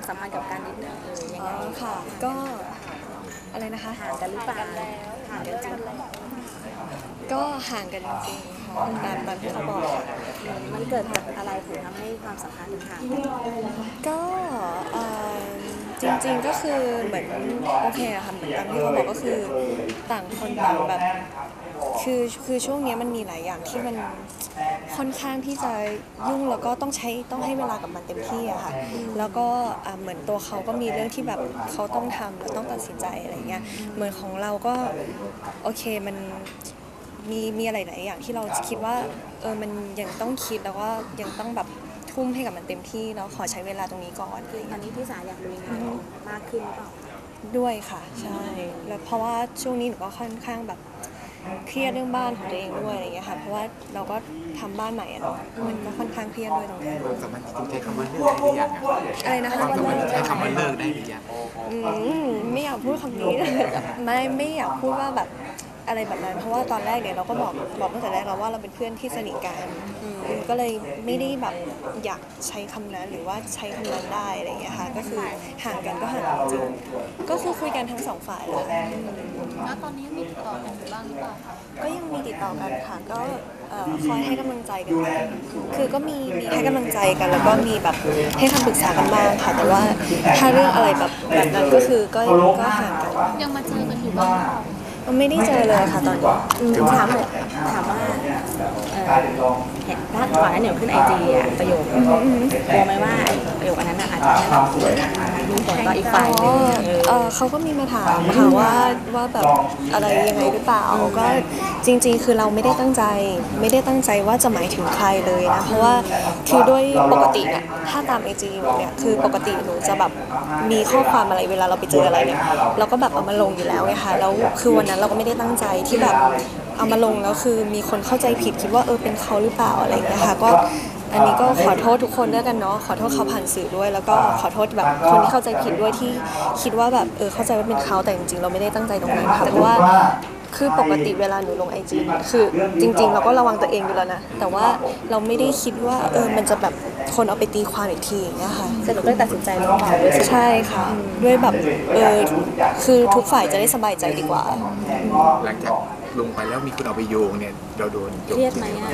ความสัมพันธ์กับการนิดนึงเออยังอ๋ไงอค่ะ ก็อะไรนะคะ ห่างกันหรือเปล่าห่างกันจริงไหมก็ห่างกันจริงๆค่ะตามตามที่เขาบอกค่ะ มันเกิดจากอะไรถึงทำให้ความสัมพันธ์ถึงห่างกันก็เอ่อจริงๆก็คือเหมือนโอเคอะค่ะเหมือนตามที่เขาบอกก็คือต่างคนต่างแบบ คือคือช่วงเนี้ยมันมีหลายอย่างที่มันค่อนข้างที่จะยุ่งแล้วก็ต้องใช้ต้องให้เวลากับมันเต็มที่อะค่ะแล้วก็อะเหมือนตัวเขาก็มีเรื่องที่แบบเขาต้องทำแล้วต้องตัดสินใจอะไรเงี้ยเหมือนของเราก็โอเคมันมีมีอะไรหลายอย่างที่เราคิดว่าเออมันยังต้องคิดแล้วก็ยังต้องแบบทุ่มให้กับมันเต็มที่แล้วขอใช้เวลาตรงนี้ก่อนอะไรตอเงี้นยนี้ที่สาอยากลุยงานมากขึ้นหรือเปล่าด้วยค่ะ ใช่ แล้วเพราะว่าช่วงนี้หนูก็ค่อนข้างแบบ เครียดเรื่องบ้านของตัวเองด้วยอะไรเงี้ยค่ะเพราะว่าเราก็ทำบ้านใหม่อะเนาะมันก็ค่อนข้างเครียดด้วยตรงนี้ความสัมพันธ์จริงๆใช้คำว่าเลิกได้หรือยังอะอะไรนะคคะวามสัมพันธ์ใช้คำว่าเลิกได้หรือยังอืมไม่อยากพูดคำนี้ ไม่ไม่อยากพูดว่าแบบ อะไรแบบนั้น เพราะว่าตอนแรกเนี่ยเราก็บอกบอกตั้งแต่แรกแล้วว่าเราเป็นเพื่อนที่สนิทกันอืมก็เลยไม่ได้แบบอยากใช้คำนั้นหรือว่าใช้คำนั้นได้อะไรอย่างเงี้ยค่ะก็คือห่างกันก็ห่างกันจริงก็คือคุยกันทั้งสองฝ่ายเลยค่ะแล้วตอนนี้มีติดต่อกันอยู่บ้างหรือเปล่าคะก็ยังมีติดต่อกันค่ะก็เอ่อคอยให้กำลังใจกันคือก็มีมีให้กำลังใจกัน แล้วก็มีแบบให้คำปรึกษากันบ้างค่ะแต่ว่าถ้าเรื่องอะไรแบบแบบนั้นก็คือก็ก็ห่างกันยังมาเจอกันอยู่บ้างหรือเปล่า ไม่ได้เจอเลยค่ะตอนนี้อืมถามหน่อยถามว่าเอ่อเห็นถ้าก่อนหนั้นเดี๋ยวขึ้นไอจีอะประโยคกลัวไหมว่าไอ้ประโยคอันนั้นน่ะอาจจะทำให้แบบมีผลต่ออีกฝ่ายหนึ่งเออเออเขาก็มีมาถามค่ะว่าว่าแบบอะไรยังไงหรือเปล่าก็จริง ๆ คือเราไม่ได้ตั้งใจ ไม่ได้ตั้งใจว่าจะหมายถึงใครเลยนะเพราะว่าคือด้วยปกติอะถ้าตามไอจีหนูเนี่ยคือปกติหนูจะแบบมีข้อความอะไรเวลาเราไปเจออะไรเนี่ยเราก็แบบเอามาลงอยู่แล้วไงคะแล้วคือวันนั้นเราก็ไม่ได้ตั้งใจที่แบบเอามาลงแล้วคือมีคนเข้าใจผิดคิดว่าเออเป็นเขาหรือเปล่าอะไรอย่างเงี้ยค่ะก็อันนี้ก็ขอโทษทุกคนด้วยกันเนาะขอโทษเขาผ่านสื่อด้วย แล้วก็ขอโทษแบบคนที่เข้าใจผิดด้วยที่คิดว่าแบบเออเข้าใจว่าเป็นเขาแต่จริงๆ เราไม่ได้ตั้งใจตรงนั้นค่ะเพราะว่า คือปกติเวลาหนูลงไอจีคือจริง ๆ เราก็ระวังตัวเองอยู่แล้วนะ แต่ว่าเราไม่ได้คิดว่าเออมันจะแบบคนเอาไปตีความอีกทีอย่างเงี้ยค่ะสรุปก็เลยตัดสินใจลงเบาด้วยใช่ไหมใช่ค่ะ ด้วยแบบเออคือทุกฝ่ายจะได้สบายใจดีกว่า หลังจากลงไปแล้วมีคนเอาไปโยงเนี่ยเราโดนโยงเครียดไหมอะ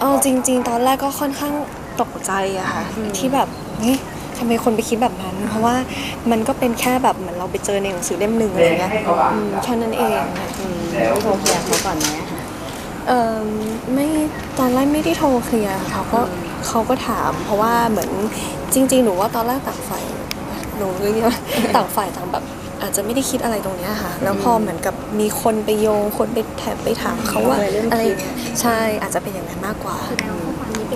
เอาจริง ๆ ตอนแรกก็ค่อนข้างตกใจอะค่ะที่แบบเฮ้ย ทำไมคนไปคิดแบบนั้น เพราะว่ามันก็เป็นแค่แบบเหมือนเราไปเจอในหนังสือเล่มหนึ่งอะไรเงี้ยอืมแค่นั้นเองอืมได้โทรเคลียร์เขาก่อนไหมอะคะเออไม่ตอนแรกไม่ได้โทรเคลียร์ค่ะเขาก็เขาก็ถาม เพราะว่าเหมือนจริง ๆ หนูว่าตอนแรกต่างฝ่ายหนูรู้ว่าต่างฝ่ายต่างแบบอาจจะไม่ได้คิดอะไรตรงเนี้ยค่ะ แล้วพอเหมือนกับมีคนไปโยง คนไปแถบไปถามเขาว่าอะไรอย่างเงี้ยใช่อาจจะเป็นอย่างนั้นมากกว่า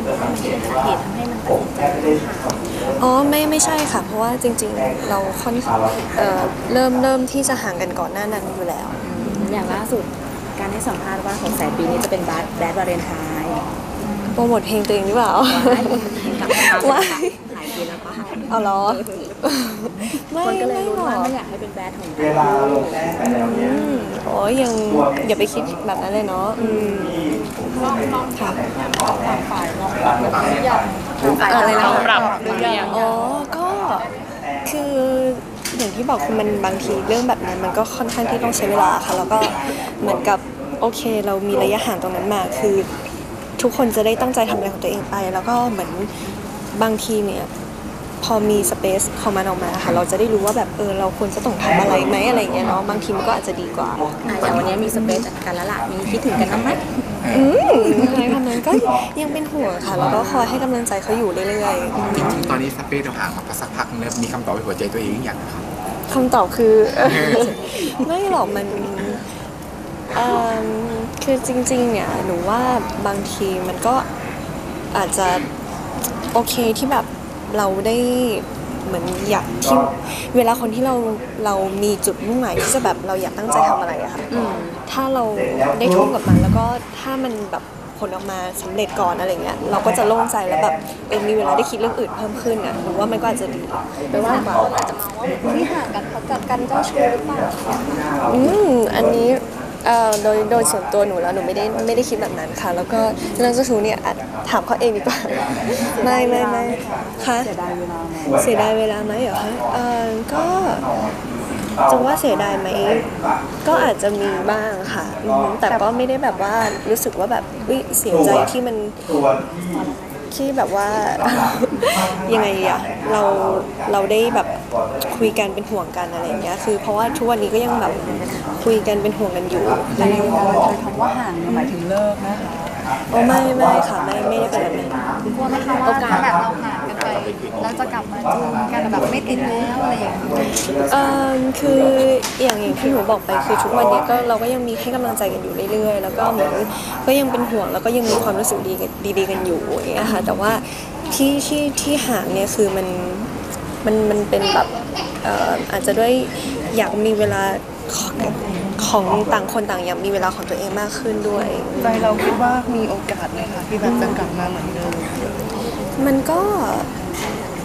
แล้วข้อความนี้เป็นเพราะมันเป็นสาเหตุทำให้มันตัดสินใจต้องห่างอ๋อไม่ไม่ใช่ค่ะ เพราะว่าจริงๆ เราค่อนเอ่อเริ่มเริ่มที่จะห่างกันก่อนหน้านั้นอยู่แล้ว อย่างล่าสุดการให้สัมภาษณ์ว่าของแสนปีนี้จะเป็นบาสแบดวาเลนไทน์โปรโมทเพลงตัวเองหรือเปล่า กลับมาว้ เอาเหรอ ไม่คนก็เลยไม่รู้หรว่าอกไม่อยากให้เป็นแบดของเวลาเราเราแสนแต่เราเรียนอืมโอ้ยยังอย่าไปคิดแบบนั้นเลยเนาะอืมค่ะอะไรนะ ปรับหรือยัง อ๋อ ก็คืออย่างที่บอกคือมันบางทีเรื่องแบบนั้นมันก็ค่อนข้างที่ต้องใช้เวลาค่ะ แล้วก็เหมือนกับโอเคเรามีระยะห่างตรงนั้นมาคือ ทุกคนจะได้ตั้งใจทำอะไรของตัวเองไป แล้วก็เหมือนบางทีเนี่ย พอมีสเปซของมันออกมาค่ะ เราจะได้รู้ว่าแบบเออเราควรจะต้องทำอะไรไหมอะไรอย่างเงี้ยเนาะบางทีมันก็อาจจะดีกว่าอะอย่างวันนี้มีสเปซกันแล้วล่ะมีคิดถึงกันบ้างไหมอืมอะไรทำนั้นก็ยังเป็นห่วงค่ะ แล้วก็คอยให้กำลังใจเขาอยู่เรื่อยๆจริงๆตอนนี้สเปซเราห่างมาสักพักเริ่มมีคำตอบในหัวใจตัวเองหรือยังครับคำตอบคือ ไม่หรอกมันเอิ่มคือจริง ๆ เนี่ยหนูว่าบางทีมันก็อาจจะโอเคที่แบบ เราได้เหมือนอยากที่เวลาคนที่เราเรามีจุดมุ่งหมายที่จะแบบเราอยากตั้งใจทำอะไรอะค่ะถ้าเราได้ทุ่มกับมันแล้วก็ถ้ามันแบบผลออกมาสำเร็จก่อนอะไรเงี้ยเราก็จะโล่งใจแล้วแบบเออมีเวลาได้คิดเรื่องอื่นเพิ่มขึ้นอะหนูว่ามันก็อาจจะดีไปว่าเปล่าอาจจะมองว่าที่ห่างกันเพราะกับการเจ้าชู้หรือเปล่าอืมอันนี้ เอ่อโดยโดยส่วนตัวหนูแล้วหนูไม่ได้ไม่ได้คิดแบบนั้นค่ะ แล้วก็เรื่องเจ้าชู้เนี่ยอาจถามเขาเองดีกว่า ไม่ไม่ไม่ค่ะเสียดายเวลาไหมเสียดายเวลาไหมเหรอคะเออก็จะว่าเสียดายไหมก็อาจจะมีบ้างค่ะอือหือแต่ก็ไม่ได้แบบว่ารู้สึกว่าแบบอุ๊ยเสียใจที่มัน ที่แบบว่า ยังไงอะเราเราได้แบบ คุยกันเป็นห่วงกันอะไรอย่างเงี้ยคือเพราะว่าทุกวันนี้ก็ยังแบบคุยกันเป็นห่วงกันอยู่แต่ในวงการบันเทิงคำว่าห่างเนี่ยหมายถึงเลิกนะคะโอ้ไม่ไม่ค่ะไม่ไม่ได้เป็นแบบนั้นกลัวไหมคะว่าถ้าแบบเราห่างกันไปแล้วจะกลับมาจูนกันแบบไม่ติดแล้วอะไรอย่างเงี้ยเอ่อคืออย่างอย่างที่หนูบอกไปคือทุกวันนี้ก็เราก็ยังมีให้กำลังใจกันอยู่เรื่อยๆ แล้วก็เหมือนก็ยังเป็นห่วงแล้วก็ยังมีความรู้สึกดีกันดีๆกันอยู่อย่างเงี้ยค่ะแต่ว่าที่ที่ที่ห่างเนี่ยคือมัน มันมันเป็นแบบเอ่ออาจจะด้วยอยากมีเวลาของของต่างคนต่างอยากมีเวลาของตัวเองมากขึ้นด้วย ใจเราคิดว่ามีโอกาสไหมคะที่แบบจะกลับมาเหมือนเดิมมันก็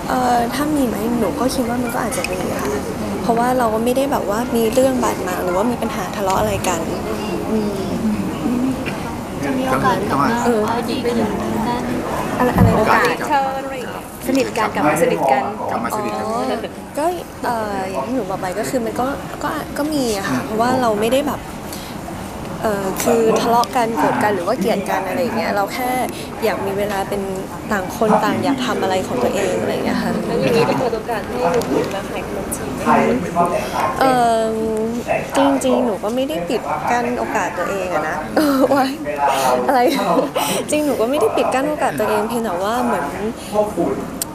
เอ่อถ้ามีไหมหนูก็คิดว่ามันก็อาจจะมีค่ะเพราะว่าเราก็ไม่ได้แบบว่ามีเรื่องบาดหมางหรือว่ามีปัญหาทะเลาะอะไรกันจะมีโอกาสกลับมาเออเอาดีกันอยู่ด้านอะไรอะไรโอนะกาสคะจะกลับ สนิทกันกลับมาสนิทกันกลับมาสนิทกัน อ๋อก็เอ่ออย่างที่หนูบอกไปก็คือมันก็ก็ก็มีอะค่ะเพราะว่าเราไม่ได้แบบเอ่อ คือทะเลาะกันโกรธกันหรือว่าเกลียดกันอะไรอย่างเงี้ยเราแค่อยากมีเวลาเป็นต่างคนต่างอยากทำอะไรของตัวเองอะไรอย่างเงี้ยค่ะแล้วอย่างนี้จะเปิดโอกาสให้หนุ่มาขายขนมจีนเออจริงๆ หนูก็ไม่ได้ปิดกั้นโอกาสตัวเองอะนะเออไว้อะไรจริงหนูก็ไม่ได้ปิดกั้นโอกาสตัวเองเพียงแต่ว่าเหมือน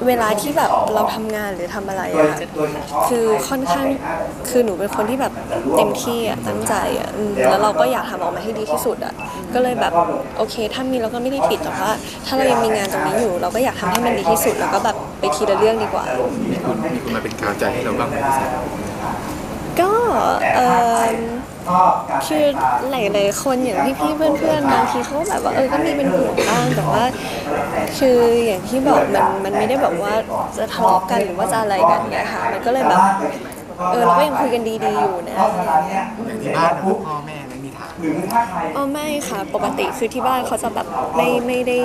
เวลาที่แบบเราทำงานหรือทำอะไรอะคือค่อนข้างคือหนูเป็นคนที่แบบเต็มที่อะตั้งใจอะอืมแล้วเราก็อยากทำออกมาให้ดีที่สุดอะก็เลยแบบโอเค ถ้ามีเราก็ไม่ได้ปิดแต่ว่า ถ้าเรายังมีงานตรงนี้อยู่ เราก็อยากทำให้มันดีที่สุด แล้วก็แบบไปทีละเรื่องดีกว่า มีคุณมีคุณมาเป็นกาวใจให้เราบ้างไหมพี่แซมก็เออ คือหลายๆคนอย่างพี่ๆเพื่อนๆบางทีเขาก็แบบว่าเออก็มีเป็นห่วงบ้างแต่ว่า คืออย่างที่บอกมันมันไม่ได้แบบว่าจะทะเลาะกันหรือว่าจะอะไรกันเนี่ยค่ะมันก็เลยแบบเออเราก็ยังคุยกันดีๆอยู่นะอย่างที่บ้านนะพ่อแม่ไม่มีถามอ๋อไม่ค่ะปกติคือที่บ้านเขาจะแบบไม่ไม่ได้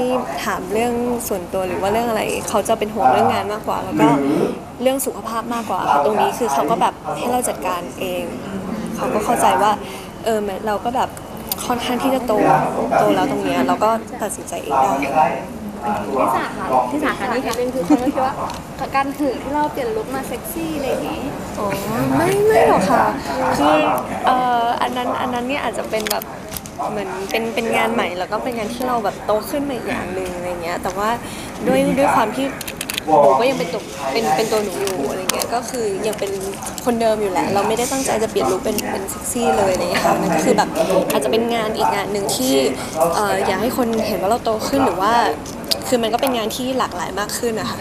ถามเรื่องส่วนตัวหรือว่าเรื่องอะไรเขาจะเป็นห่วงเรื่องงานมากกว่า แล้วก็เรื่องสุขภาพมากกว่าค่ะตรงนี้คือเขาก็แบบให้เราจัดการเอง เขาก็เข้าใจว่าเออเราก็แบบค่อนข้างที่จะโตโตแล้วตรงเนี้ยเราก็ตัดสินใจเองได้ที่สาขาที่สาขานี้ค่ะเป็นคือคนก็คิดว่าการถือที่เราเปลี่ยนลุคมาเซ็กซี่อะไรอย่างงี้อ๋อไม่ไม่หรอกค่ะคือเอ่ออันนั้นอันนั้นเนี่ยอาจจะเป็นแบบเหมือนเป็นเป็นงานใหม่แล้วก็เป็นงานที่เราแบบโตขึ้นมาอีกอย่างหนึ่งอะไรเงี้ยแต่ว่าด้วยด้วยความที่หนูก็ยังเป็นตัวเป็นเป็นตัวหนูอยู่อะไร เงี้ยก็คือยังเป็นคนเดิมอยู่แหละ เราไม่ได้ตั้งใจจะเปลี่ยนลุคเป็นเป็นเซ็กซี่เลยอะไรเงี้ยค่ะมันก็คือแบบอาจจะเป็นงานอีกงานหนึ่งที่เอ่ออยากให้คนเห็นว่าเราโตขึ้นหรือว่า คือมันก็เป็นงานที่หลากหลายมากขึ้นนะคะ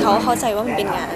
เขาเข้าใจว่ามันเป็นงาน